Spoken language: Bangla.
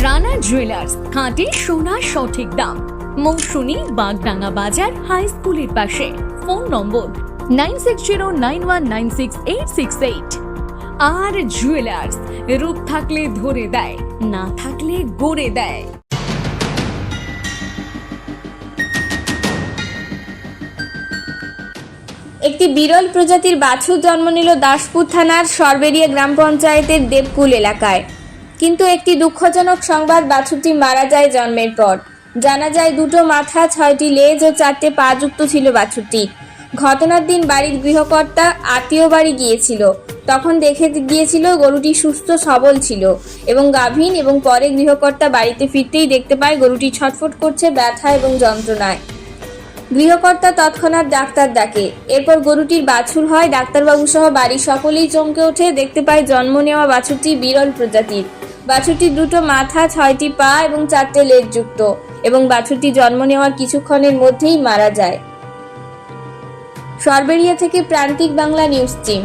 রানা জুয়েলার্স খাঁটি সোনা সঠিক দাম। মৌসুমী বাগডাঙ্গা বাজার হাই স্কুলের পাশে। Phone number nine six zero nine one nine six eight six eight আর জুয়েলার্স রূপ থাকলে ধরে দেয়, না থাকলে গড়ে দেয়। একটি বিরল প্রজাতির বাছুর জন্ম নিল দাসপুর থানার সরবেরিয়া গ্রাম পঞ্চায়েতের দেবকুল এলাকায়। কিন্তু একটি দুঃখজনক সংবাদ বাছুরটি মারা যায় জন্মের পর। জানা যায় দুটো মাথা, ছয়টি লেজ ও চারটে পা যুক্ত ছিল বাছুরটি। ঘটনার দিন বাড়ির গৃহকর্তা আত্মীয় বাড়ি গিয়েছিল। তখন দেখে গিয়েছিল গরুটি সুস্থ, সবল ছিল এবং গাভীন এবং পরে গৃহকর্তা বাড়িতে ফিরতেই দেখতে পায় গরুটি ছটফট করছে ব্যথা এবং যন্ত্রণায়। গৃহকর্তা তৎক্ষণাৎ ডাক্তার ডাকে। এরপর গরুটির বাছুর হয় ডাক্তারবাবু সহ বাড়ির সকলেই চমকে ওঠে, দেখতে পায় জন্ম নেওয়া বাছুরটি বিরল প্রজাতির। বাছুরটির দুটো মাথা, ছয়টি পা এবং চারটে লেজ যুক্ত এবং বাছুরটি জন্ম নেওয়ার কিছুক্ষণের মধ্যেই মারা যায়। সরবেরিয়া থেকে প্রান্তিক বাংলা নিউজ টিম।